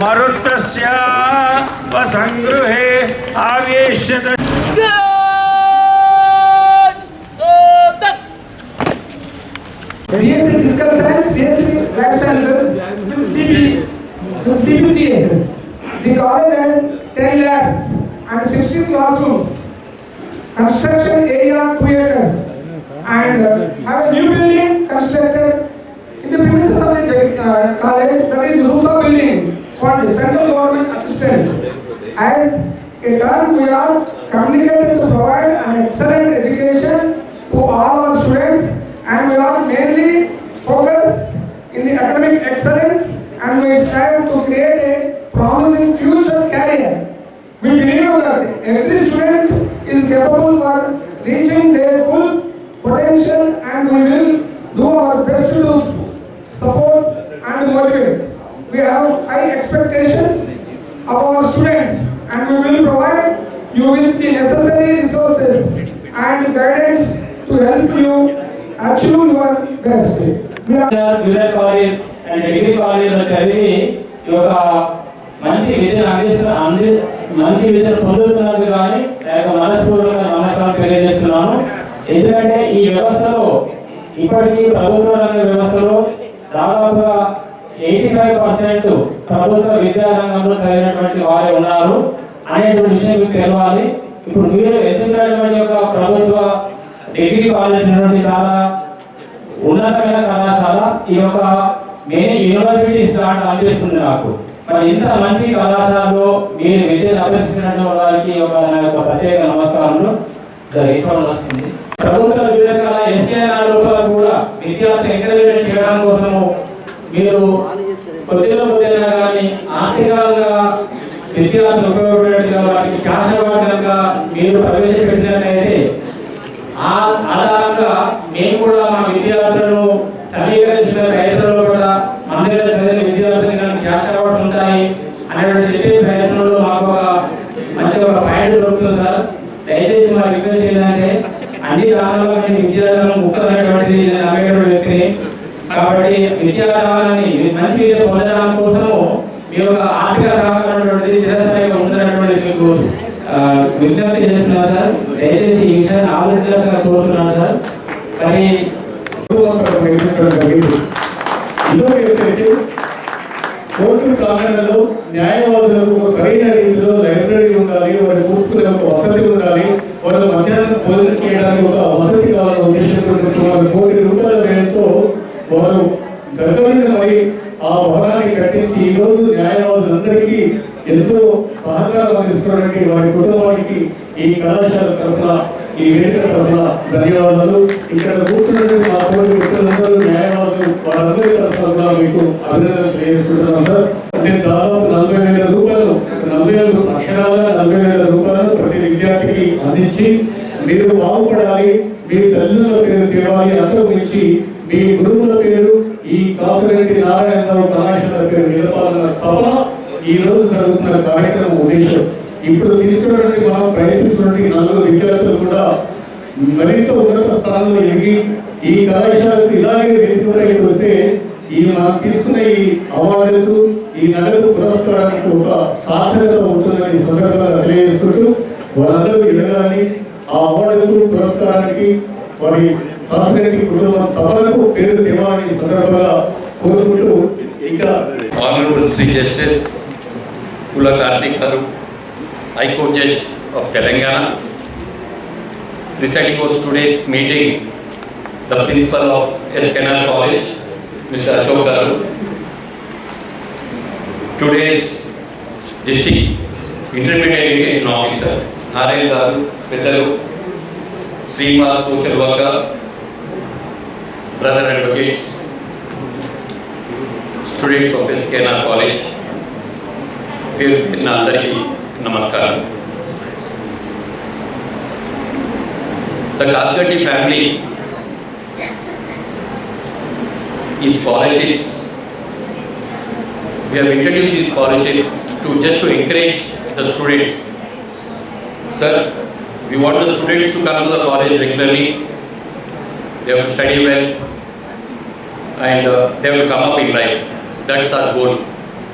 मरुत्रस्य वसङ्गृहे आवेश्यत BSc Physical Science, BSc Life Sciences, with CB, with CBCSS. The college has 10 labs and 16 classrooms. Construction area 2 acres. And uh, have a new building constructed in the premises of the uh, college, that is rooftop building for the central government assistance. As a turn, we are communicated to provide an excellent education to all our students and we are mainly focused in the academic excellence and we strive to create a promising future career. We believe that every student is capable for reaching their full ఇప్పటికీ ప్రభుత్వ రంగ వ్యవస్థలో దాదాపుగా eighty five percent ప్రభుత్వ విద్యా రంగంలో చదివినటువంటి వారే ఉన్నారు. అనేటువంటి విషయం మీకు తెలవాలి. ఇప్పుడు మీరు ఎంచుకున్నటువంటి యొక్క ప్రభుత్వ డిగ్రీ కాలేజ్ నుండి చాలా ఉన్నతమైన కళాశాల ఈ యొక్క మెయిన్ యూనివర్సిటీస్ లాంటి అనిపిస్తుంది నాకు. మరి ఇంత మంచి కళాశాలలో మీరు విద్యను అభ్యసిస్తున్నటువంటి వారికి ఈ యొక్క నా యొక్క ప్రత్యేక నమస్కారంలో ధరిస్తామని వస్తుంది. ప్రభుత్వ వివిధ కళ ఎస్కేఎన్ఆర్ లోపల కూడా విద్యార్థులు ఎంకరేజ్మెంట్ చేయడం కోసము మీరు కొద్దిగా కొద్దిగా కానీ ఆర్థికంగా విద్యార్థులు ఉపయోగపడేట్టుగా వారికి క్యాష్ అవార్డు మీరు ప్రవేశపెట్టినట్లయితే ఆ ఆధారంగా మేము కూడా మా విద్యార్థులను సమీకరించిన ప్రయత్నంలో కూడా మన దగ్గర చదివిన విద్యార్థులకు కానీ క్యాష్ అవార్డ్స్ ఉంటాయి అనేటువంటి చెప్పే ప్రయత్నంలో మాకు ఒక మంచి ఒక పాయింట్ దొరుకుతుంది సార్ దయచేసి మా రిక్వెస్ట్ ఏంటంటే అన్ని దానాల్లో నేను విద్యార్థులను ముఖ్యమైనటువంటిది నేను నమ్మేటువంటి వ్యక్తిని కాబట్టి విద్యాదానాన్ని మంచి విద్య పొందడం కోసము మీ యొక్క ఆర్థిక సహకారం చిరస్థాయిగా ఉంటున్నటువంటి మీకు విజ్ఞప్తి చేస్తున్నాను సార్. దయచేసి ఈ విషయాన్ని ఆలోచించాల్సిన కోరుతున్నాను సార్. మరి ఇందులో ఏంటంటే కోర్టు ప్రాంగణంలో న్యాయవాదులకు సరైన రీతిలో లైబ్రరీ ఉండాలి వారి కూర్చుకునే ఒక వసతి ఉండాలి వారు మధ్యాహ్నం భోజనం చేయడానికి ఒక వసతి కావాలన్న ఉద్దేశంతో సుమారు కోటి రూపాయల వ్యయంతో వారు దగ్గరుండి ఆ భవనాన్ని కట్టించి ఈ రోజు న్యాయవాదులందరికీ ఎంతో సహకారం అందిస్తున్నటువంటి వారి కుటుంబానికి ఈ కళాశాల తరఫున ఈ వేదిక తరఫున ధన్యవాదాలు. ఇక్కడ కూర్చున్నటువంటి మా తోటి మిత్రులందరూ న్యాయవాదులు వాళ్ళందరి తరఫున మీకు అభినందనలు తెలియజేసుకుంటున్నాం సార్. నేను దాదాపు నలభై వేల రూపాయలు నలభై వేల అక్షరాల నలభై వేల రూపాయలు ప్రతి విద్యార్థికి అందించి మీరు బాగుపడాలి మీ తల్లిదండ్రుల పేరు తేవాలి అందరూ గురించి మీ గురువుల పేరు ఈ కాసిరెడ్డి నారాయణరావు కళాశాల పేరు నిలపాలన్న తపన ఈ రోజు జరుగుతున్న కార్యక్రమం ఉద్దేశం. ఇప్పుడు తీసుకున్నటువంటి మనం ప్రయత్నిస్తున్నటువంటి నలుగురు విద్యార్థులు కూడా మరింత ఉన్నత స్థానంలో ఎదిగి ఈ కళాశాలకు ఇలాగే వెళ్తున్నట్టు వస్తే ఈ మనం తీసుకున్న ఈ అవార్డులకు ఈ నగదు పురస్కారానికి ఒక సార్థకత ఉంటుందని సందర్భంగా తెలియజేసుకుంటూ వాళ్ళందరూ ఎదగాలని ఆ అవార్డులకు పురస్కారానికి వారి కాసిరెడ్డి కుటుంబం తపనకు పేరు తేవాలని సందర్భంగా కోరుకుంటూ ఇంకా Honorable Sri Justice Kula Karthik Garu, High Court Judge of Telangana, presiding over today's meeting, the principal of SKNR College, Mr. Ashok Garu, today's district intermediate education officer, Narayan Garu, Pedalu, Srinivas social worker, brother advocates, students of S K R college పేరు పేరున అందరికీ నమస్కారం the కాస్గడ్డి family ఈ scholarships we have introduced these scholarships to just to encourage the students. Sir, we want the students to come to the college regularly. They have to study well And uh, they will come up in life. That's our goal.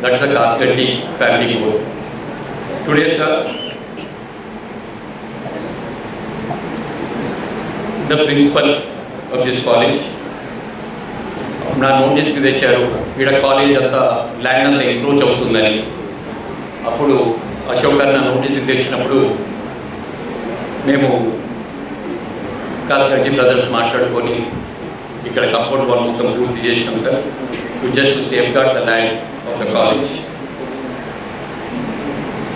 That's the Kasgatti family code. Today, sir, the principal of this college నా నోటీస్కి తెచ్చారు ఈడ college అంతా land అంతా encroach అవుతుందని అప్పుడు అశోక్ గారు నా నోటీస్కి తెచ్చినప్పుడు మేము కాసిరెడ్డి బ్రదర్స్ మాట్లాడుకొని ఇక్కడ కంపౌండ్ వాల్ మొత్తం పూర్తి చేసినాం sir to just safeguard the land of the college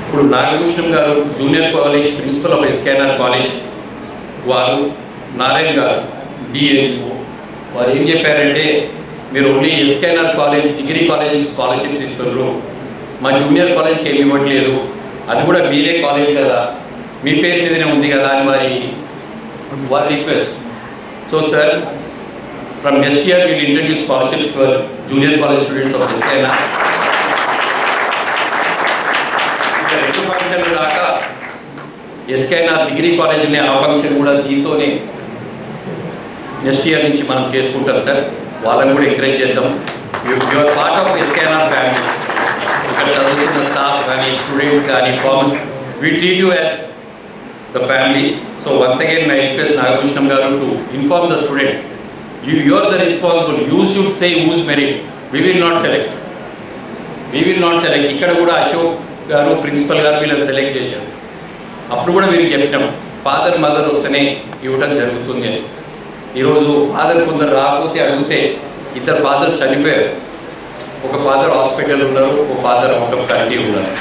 ఇప్పుడు Nagabhushanam garu junior college principal of SKR college వారు నారాయణ గారు డిఎల్ఓ వారు ఏం చెప్పారంటే మీరు only SKR college degree college scholarships ఇస్తున్నారు మా జూనియర్ కాలేజ్కి ఏమి ఇవ్వట్లేదు. అది కూడా మీరే కాలేజ్ కదా. మీ పేరు మీదనే ఉంది కదా అని వారి వారి request so sir from next year will introduce scholarship for junior college students of SKR ఇంకా రెండు ఫంక్షన్లు కాక ఎస్కేనా డిగ్రీ కాలేజీని ఆ ఫంక్షన్ కూడా దీంతోనే నెక్స్ట్ ఇయర్ నుంచి మనం చేసుకుంటాం సార్ వాళ్ళని కూడా ఎంకరేజ్ చేద్దాం. Your part of SKR family ఇక్కడ చదువుతున్న స్టాఫ్ కానీ స్టూడెంట్స్ కానీ farmers we treat you as the family so once again my request Nagabhushanam garu to inform the students you you the responsible you should say whose merit we will not select we will not select ఇక్కడ కూడా Ashok garu principal గారు వీళ్ళని select చేశారు. అప్పుడు కూడా వీరికి చెప్పినాం. Father mother వస్తేనే ఇవ్వడం జరుగుతుంది అని. ఈరోజు ఫాదర్ కొందరు రాకపోతే అడిగితే ఇద్దరు ఫాదర్స్ చనిపోయారు. ఒక ఫాదర్ హాస్పిటల్ ఉన్నారు ఒక ఫాదర్ అవుట్ ఆఫ్ కంట్రీ ఉన్నారు.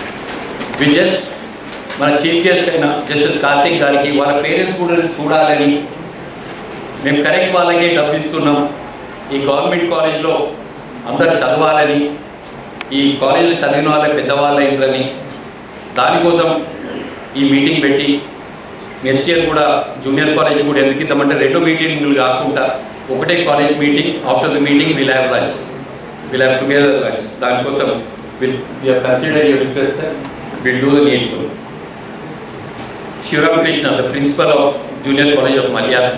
వి జస్ట్ మన చీఫ్ గెస్ట్ అయిన జస్టిస్ కార్తీక్ గారికి వాళ్ళ పేరెంట్స్ కూడా చూడాలని మేము కరెక్ట్ వాళ్ళకే డబ్బిస్తున్నాం ఈ గవర్నమెంట్ కాలేజ్లో అందరు చదవాలని ఈ కాలేజీలో చదివిన వాళ్ళే పెద్దవాళ్ళు అయిందని దానికోసం ఈ మీటింగ్ పెట్టి నెక్స్ట్ ఇయర్ కూడా జూనియర్ కాలేజ్ కూడా ఎందుకు ఇద్దామంటే రెండు మీటింగ్లు కాకుండా ఒకటే college meeting after the meeting will have lunch will have together lunch దానికోసం will you consider your request sir will do the needful Sivaramakrishna the principal of junior college of Malayalam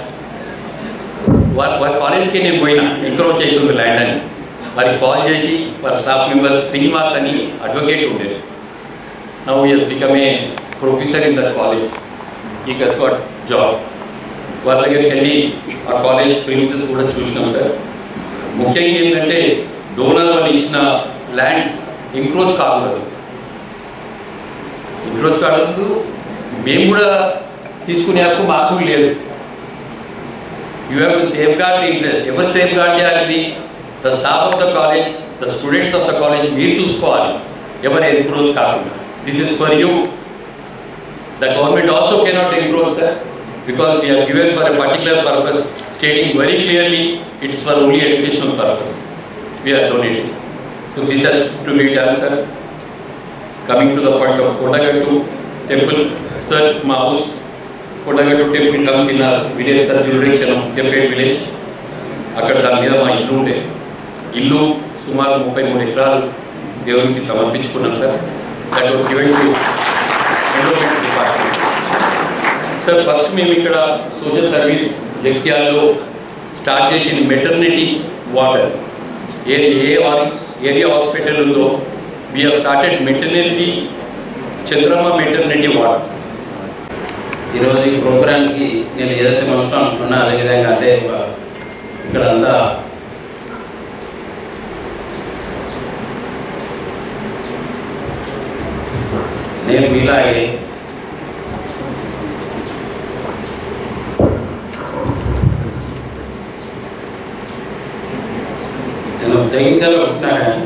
వారి వారి కాలేజ్కి నేను పోయినా ఎంక్రోచ్ అవుతుంది land అని. వారికి call చేసి వారి స్టాఫ్ మెంబర్ శ్రీనివాస్ అని అడ్వకేట్ ఉండేది. Now as become a professor in that college ఈ గస్ గాట్ జాబ్ వాళ్ళ దగ్గరికి వెళ్ళి ఆ కాలేజ్ ప్రిన్సెస్ కూడా చూసినాం సార్ ముఖ్యంగా ఏంటంటే డోనర్ వాళ్ళు ఇచ్చిన ల్యాండ్స్ ఎంక్రోచ్ కాకూడదు. ఎంక్రోచ్ కాకూడదు మేము కూడా తీసుకునే హక్కు మాకు లేదు. You have to safeguard the interest ఎవరు సేఫ్ గార్డ్ చేయాలి the staff of the college the students of the college మీరు చూసుకోవాలి ఎవరు ఎంక్రోచ్ కాకుండా this is for you the government also cannot encroach sir because we are given for a particular purpose stating very clearly it's for only educational purpose we are donating so this has to be done sir coming to the point of Kondagattu temple sir మా house Kondagattu temple comes in village sir jurisdiction టెంపేట్ village. అక్కడ దాని మీద మా ఇల్లు ఉండే. ఇల్లు సుమారు ముప్పై మూడు ఎకరాలు దేవునికి సమర్పించుకున్నాం sir. That was given to development department sir first మేము ఇక్కడ సోషల్ సర్వీస్ జగిత్యాలలో స్టార్ట్ చేసిన మెటర్నిటీ వాటర్ ఏ ఏ ఏరియా హాస్పిటల్ ఉందో we have started maternity Chandramma maternity water ఈరోజు ఈ ప్రోగ్రామ్కి నేను ఏదైతే మనసులో అనుకున్నా అదేవిధంగా అంటే ఒక- ఇక్కడ అంతా నేను మీలాగే నేను జగించాలో పుట్టినా కానీ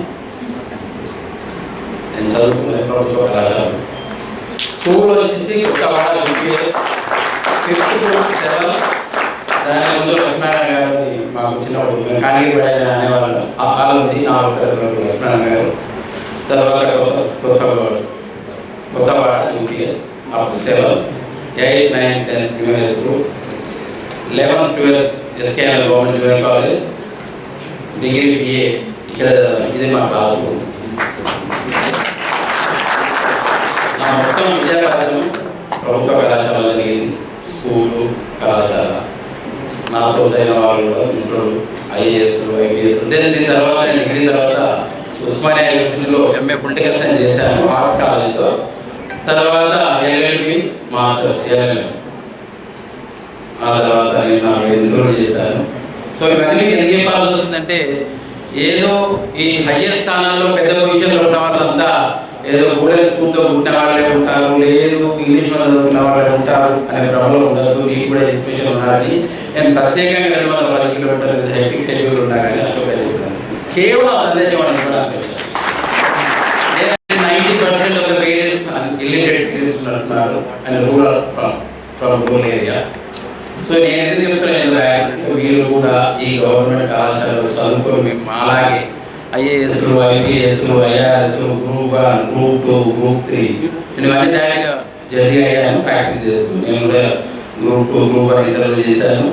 నేను చదువుకున్న ప్రభుత్వ కళాశాల స్కూల్ వచ్చేసి Kothawada UPS fifth to seven దాని ముందు లక్ష్మీనారాయణ గారు మాకు వచ్చినప్పుడు మేము కానగిరి పడేది అనేవాళ్ళం ఆ కాలం నుండి నాలుగు తరగతి లక్ష్మీనారాయణ గారు తర్వాత కొత్త కొత్త కొత్తవాడ యూపీఎస్ అప్పుడు seven eighth ninth tenth new high school eleventh twelfth SKL government junior college degree BA ఇక్కడ ఇది మా క్లాస్ రూమ్ మా మొత్తం విద్యాభ్యాసం ప్రభుత్వ కళాశాలలో జరిగింది. స్కూలు కళాశాల. నాతో చదివిన వాళ్ళు కూడా మిత్రులు ఐఏఎస్ ఐపీఎస్. దీని దీని తర్వాత నేను డిగ్రీ తర్వాత ఉస్మానియా యూనివర్సిటీలో ఎంఏ పొలిటికల్ సైన్స్ చేశాను ఆర్ట్స్ కాలేజీలో తర్వాత ఎల్ఎల్బి మాస్టర్స్ ఎల్ఎల్ఎం ఆ తర్వాత నేను నాకు ఎన్రోల్ చేశాను. సో ఇవన్నీ ఎందుకు చెప్పాల్సి వస్తుందంటే ఏదో ఈ హయ్యర్ స్థానాల్లో పెద్ద పొజిషన్లో ఉన్న వాళ్ళంతా ఏదో గూడెల్ స్కూల్తో పుట్టిన వాళ్ళే ఉంటారు లేదు ఇంగ్లీష్ మీద చదువుకున్న వాళ్ళే ఉంటారు అనే భ్రమలో ఉండదు మీకు కూడా ఎస్పెషల్ ఉండాలని. నేను ప్రత్యేకంగా రెండు వందల పది కిలోమీటర్ల హెక్టిక్ షెడ్యూల్ ఉండాలని కానీ అశోక్ చెప్పాను కేవలం సందేశం అని ఇవ్వడానికి ninety percent of the parents illiterate parents ఉంటున్నారు and rural from from rural area so నేను ఎందుకు చెప్తాను వీళ్ళు కూడా ఈ గవర్నమెంట్ కళాశాలలో చదువుకొని మేము అలాగే IAS IPS IRS group one group two group three ఇవన్నీ దాటిగా జడ్జి అయ్యాను ప్రాక్టీస్ చేస్తాను నేను కూడా group two group one interview చేశాను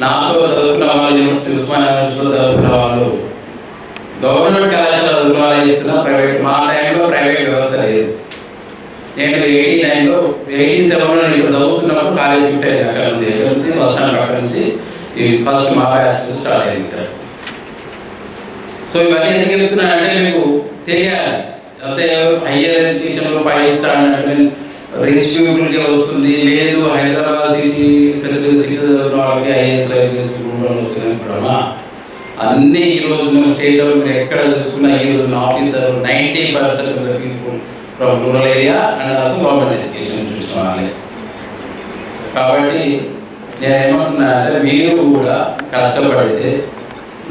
నాతో చదువుకున్న వాళ్ళు యూనివర్సిటీ ఉస్మానియా యూనివర్సిటీలో చదువుకున్న వాళ్ళు గవర్నమెంట్ కళాశాల చదువుకున్న వాళ్ళు చెప్తున్నా ప్రైవేట్ మా టైంలో ప్రైవేట్ వ్యవస్థ లేదు నేను ఎయిటీ నైన్లో ఎయిటీ సెవెన్లో నేను ఇక్కడ చదువుతున్నప్పుడు కాలేజ్ షిఫ్ట్ అయింది అక్కడ నుంచి ఎక్కడ నుంచి బస్ స్టాండ్ అక్కడ నుంచి ఈ ఫస్ట్ మా స్టార్ట్ అయింది ఇక్కడ సో ఇవన్నీ ఎందుకు చెప్తున్నాను అంటే మీకు తెలియాలి. అయితే హయ్యర్ ఎడ్యుకేషన్లో పై అంటే రిచ్ పీపుల్కి వస్తుంది. లేదు హైదరాబాద్ సిటీ పెద్ద పెద్ద సిటీ చదువుకున్న వాళ్ళకి ఐఏఎస్ ఐపీఎస్ వస్తుంది అనుకోవడమా అన్ని ఈ రోజు మేము స్టేట్లో మీరు ఎక్కడ చూసుకున్నా ఈ రోజు officer ninety percent of the people from rural area and also government education చూసుకోవాలి కాబట్టి నేను ఏమంటున్నా అంటే మీరు కూడా కష్టపడితే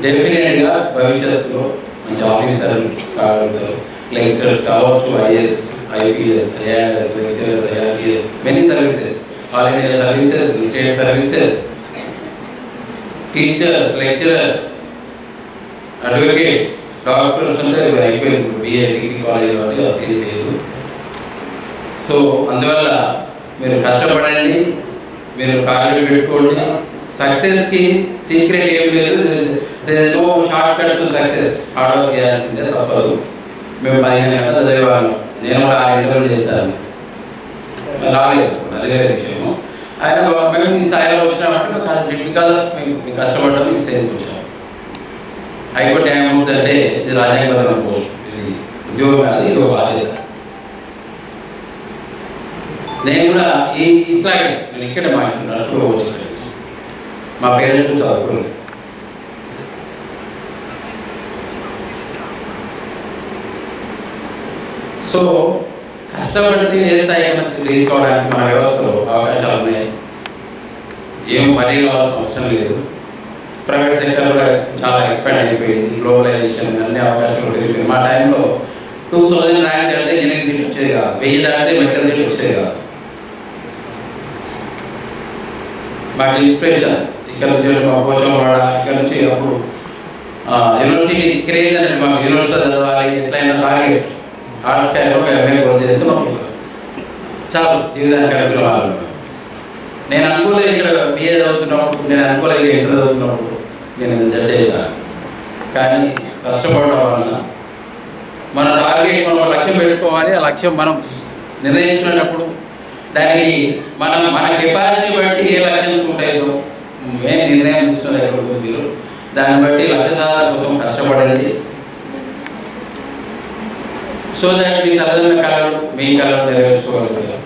డెఫినెట్గా భవిష్యత్తులో మంచి ఆఫీసర్ కాగలుగుతారు. లెక్చరర్స్ కావచ్చు IAS IPS IRS lecturers IRPS many services all India services state services teachers lecturers advocates doctors అంటే అయిపోయింది. బిఏ డిగ్రీ కాలేజ్ కాబట్టి వచ్చేది లేదు. సో అందువల్ల మీరు కష్టపడండి మీరు టార్గెట్ పెట్టుకోండి. సక్సెస్కి సీక్రెట్ ఏం లేదు. No short cut to success hard work చేయాల్సిందే తప్పదు. మేము పదిహేను గంటలు చదివేవాళ్ళం. నేను కూడా ఆరు ఇంటర్వ్యూ చేశాను రాలేదు. అది విషయము. ఆయన మేము ఈ స్థాయిలో వచ్చినామంటే బికాజ్ మేము కష్టపడడం ఈ స్థాయికి వచ్చాము. హైకోర్టు ఏమవుతుందంటే ఇది రాజ్యాంగబద్ధమైన పోస్ట్ ఇది ఉద్యోగం కాదు ఇది ఒక బాధ్యత. నేను కూడా ఈ ఇట్లాగే నేను ఇక్కడే మా ఇంటి నడుచుకో వచ్చి మా పేరెంట్స్ చదువుకోలేదు. సో కష్టపడితే ఏ స్థాయి నుంచి తీసుకోవడానికి మన వ్యవస్థలో అవకాశాలు ఉన్నాయి. ఏం మరీ కావాల్సిన అవసరం లేదు. ప్రైవేట్ సెక్టర్ కూడా చాలా ఎక్స్పాండ్ అయిపోయింది. గ్లోబలైజేషన్ అన్ని అవకాశాలు పెరిగిపోయింది మా టైంలో టూ థౌజండ్ ర్యాంక్ అంటే ఇంజనీరింగ్ సీట్ వచ్చేది కాదు. వెయ్యి దాటితే మెడికల్ సీట్ వచ్చేది కాదు. మాకు ఇన్స్పిరేషన్ ఇక్కడ నుంచి పోచంవాడ ఇక్కడ నుంచి అప్పుడు యూనివర్సిటీ క్రేజ్ అనేది మాకు యూనివర్సిటీ చదవాలి ఎట్లయినా టార్గెట్ ఆర్ట్స్ స్టైల్లో ఒక ఎంఏ కోర్స్ చేస్తే మాకు చాలు జీవితానికి అనుగ్రహాలు నేను అనుకోలేదు ఇక్కడ బిఏ చదువుతున్నప్పుడు నేను అనుకోలేదు ఇంటర్ చదువుతున్నప్పుడు నేను జడ్జ్ అవుతాను కానీ కష్టపడడం వలన మన టార్గెట్ మనం లక్ష్యం పెట్టుకోవాలి ఆ లక్ష్యం మనం నిర్ణయించుకున్నప్పుడు దానికి మనం మన కెపాసిటీ బట్టి ఏ లక్ష్యం ఉంటాయో ఏం నిర్ణయం తీసుకున్నారు మీరు దాన్ని బట్టి లక్ష్య సాధన కోసం కష్టపడండి. సో దాన్ని మీ తల్లిదండ్రుల కళలు మీ కళలు నెరవేర్చుకోగలుగుతారు.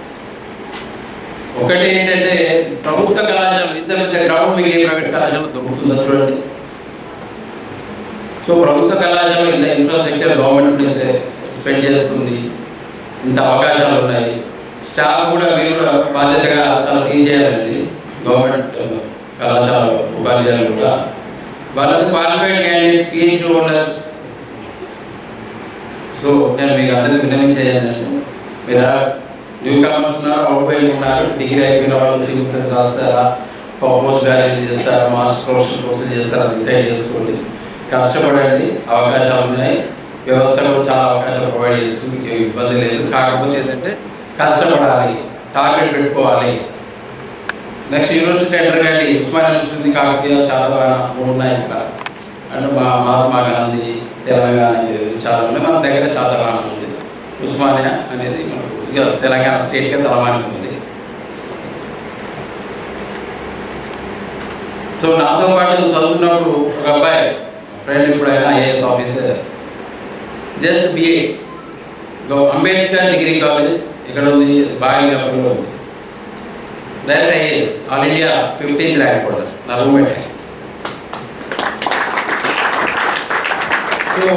ఒకటి ఏంటంటే ప్రభుత్వ కళాశాలలు ఇంత మధ్య గ్రౌండ్ మీకు ఏ ప్రైవేట్ కళాశాల దొరుకుతుందో చూడండి. సో ప్రభుత్వ కళాశాల ఇంత ఇన్ఫ్రాస్ట్రక్చర్ గవర్నమెంట్ ఇంత స్పెండ్ చేస్తుంది. ఇంత అవకాశాలు ఉన్నాయి. స్టాఫ్ కూడా మీరు కూడా బాధ్యతగా తను క్లీన్ చేయాలండి. గవర్నమెంట్ కళాశాల ఉపాధ్యాయులు కూడా. వాళ్ళకి qualified candidates PhD holders so నేను మీకు అందరికీ విన్నవించేయాలండి మీరు న్యూ కమర్స్ ఉన్నారు అవుట్ ఉన్నారు డిగ్రీ అయిపోయిన వాళ్ళు సివిల్ రాస్తారా? పోస్ట్ గ్రాడ్యుయేట్ చేస్తారా? మాస్టర్ ప్రొఫెషనల్ కోర్సులు చేస్తారా? డిసైడ్ చేసుకోండి. కష్టపడండి అవకాశాలు ఉన్నాయి. వ్యవస్థలో చాలా అవకాశాలు ప్రొవైడ్ చేస్తుంది మీకు ఇబ్బంది లేదు. కాకపోతే ఏంటంటే కష్టపడాలి టార్గెట్ పెట్టుకోవాలి. నెక్స్ట్ యూనివర్సిటీ ఎంటర్ కానీ ఉస్మాన్ యూనివర్సిటీ కాకతీయ చాలా బాగా ఉన్నాయి ఇక్కడ. అంటే మా మహాత్మా గాంధీ తెలంగాణ చాలా ఉన్నాయి మన దగ్గర శాతవాన ఉంది. ఉస్మానియా అనేది మనకు ఇక తెలంగాణ స్టేట్గా తలవానికి ఉంది. సో నాతో పాటు చదువుతున్నప్పుడు ఒక అబ్బాయి ఫ్రెండ్ ఇప్పుడు ఆయన IAS officer. Just BA Ambedkar degree college ఇక్కడ ఉంది? బాగా ఉంది. Direct IAS all India fifteenth rank కూడా నర్మమెట్ సో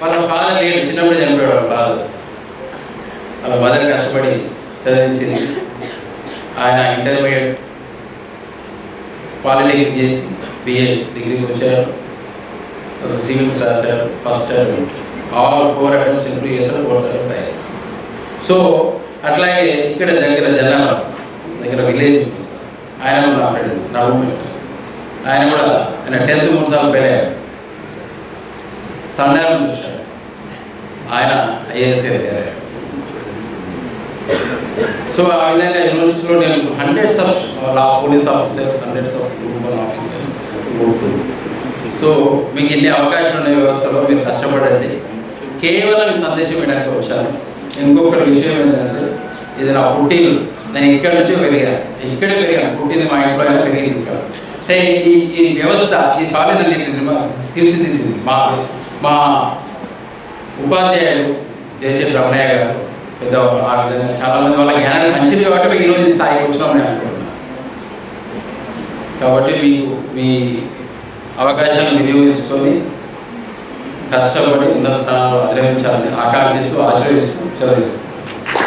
వాళ్ళ ఫాదర్ లేడు చిన్నప్పుడు చనిపోయాడు వాళ్ళ ఫాదర్ వాళ్ళ మదర్ కష్టపడి చదివించింది. ఆయన ఇంటర్మీడియట్ పాలిటెక్నిక్ చేసి బిఏ డిగ్రీకి వచ్చారు. సివిల్స్ రాశారు first attempt all four attempts improve చేశారు ఫోర్త్ అటెంప్ట్ ఐఎస్ సో అట్లాగే ఇక్కడ దగ్గర జనాల దగ్గర విలేజ్ ఆయన కూడా నా ఫ్రెండ్ నా రూమ్మేట్ ఆయన కూడా ఆయన టెన్త్ మూడు సార్లు పెళ్ళారు తండాలను చూశాడు ఆయన ఐఏఎస్ గారు సో ఆ విధంగా యూనివర్సిటీలో నేను hundreds of law police officers hundreds of group officers group so మీకు ఎన్ని అవకాశం ఉండే వ్యవస్థలో మీరు కష్టపడండి. కేవలం సందేశం ఇవ్వడానికి వచ్చాను ఇంకొక విషయం ఏంటంటే ఇది నా పుట్టిల్లు నేను ఇక్కడ నుంచే పెరిగాను. ఇక్కడే పెరిగాను. పుట్టింది మా ఇంట్లో పెరిగింది ఇక్కడ? అంటే ఈ ఈ వ్యవస్థ ఈ కాలేజీ తీర్చిదిద్దింది మా మా ఉపాధ్యాయులు దేశీ రమణయ్య గారు పెద్ద ఆ విధంగా చాలామంది వాళ్ళ జ్ఞానాన్ని మంచిది కాబట్టి మేము ఈరోజు స్థాయికి వచ్చినామని అనుకుంటున్నాను కాబట్టి మీకు మీ అవకాశాలను వినియోగించుకొని కష్టపడి ఉన్నత స్థానాలు అధిగమించాలని ఆకాంక్షిస్తూ ఆశ్రయిస్తూ చదివిస్తూ